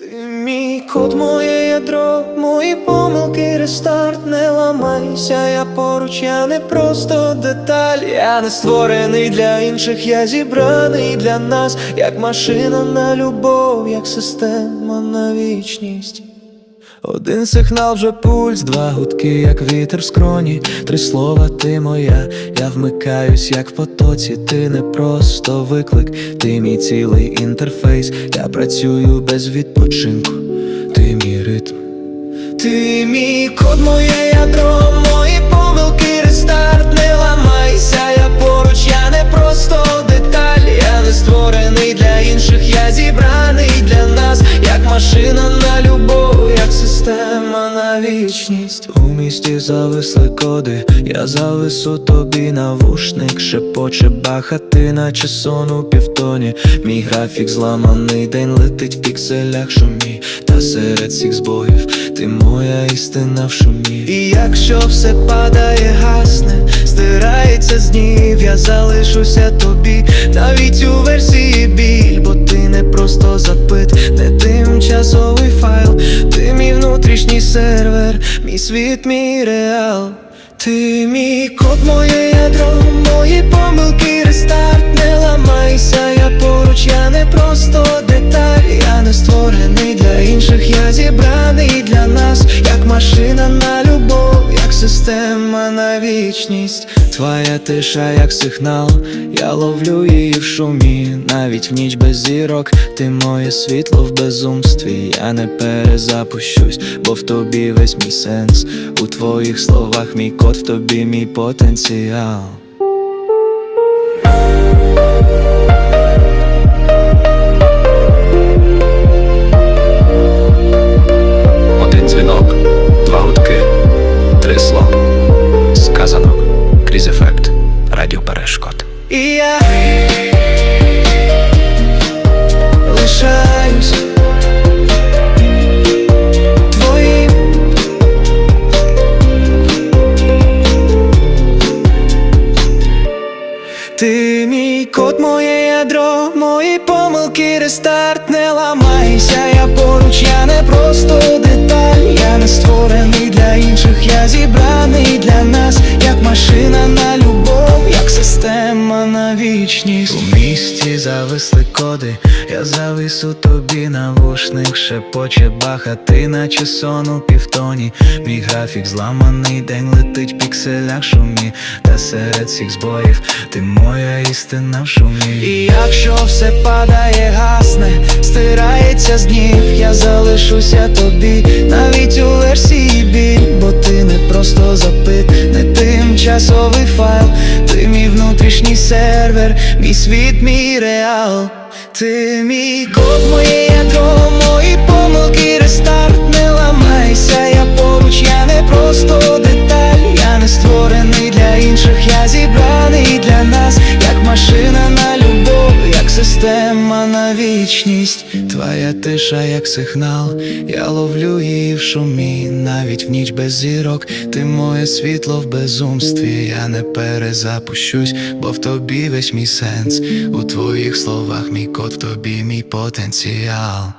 Ти мій код, моє ядро, мої помилки, рестарт, не ламайся, я поруч, я не просто деталь, я не створений для інших, я зібраний для нас, як машина на любов, як система на вічність. Один сигнал вже пульс, два гудки, як вітер в скроні, три слова ти моя, я вмикаюсь, як в потоці, ти не просто виклик, ти мій цілий інтерфейс, я працюю без відпочинку, ти мій ритм. Ти мій код, моє ядро, мої помилки, У зависли коди, я завису тобі навушник, шепоче бахати, наче сон у півтоні. Мій графік зламаний, день летить в пікселях шумі, та серед всіх збоїв ти моя істина в шумі. І якщо все падає, гасне, стирається з днів, я залишуся тобі, навіть у версії біль, бо ти не просто запит, не тимчасовий світ, мій реал. Ти мій код, моє ядро, мої помилки, рестарт, не ламайся, я поруч, я не просто система на вічність. Твоя тиша, як сигнал, я ловлю її в шумі, навіть в ніч без зірок, ти моє світло в безумстві, я не перезапущусь, бо в тобі весь мій сенс, у твоїх словах мій код, в тобі мій потенціал. Помилки, рестарт, не ламайся, я поруч, я не просто деталь, я не створений для інших, я зібраний для нас, як машина зависли коди, я завису тобі навушник, шепоче бахати, наче сон у півтоні. Мій графік зламаний, день летить в пікселях шумі, та серед всіх збоїв ти моя істина в шумі. І якщо все падає, гасне, стирається з днів, я залишуся тобі, навіть у версії біль, бо ти не просто запит, не тимчасовий файл, ти внутрішній сервер, мій світ, мій реал. Ти мій код, моє ядро, мої помилки, рестарт, не ламайся, я поруч, я тема на вічність, твоя тиша, як сигнал, я ловлю її в шумі, навіть в ніч без зірок, ти моє світло в безумстві, я не перезапущусь, бо в тобі весь мій сенс, у твоїх словах мій кот, в тобі мій потенціал.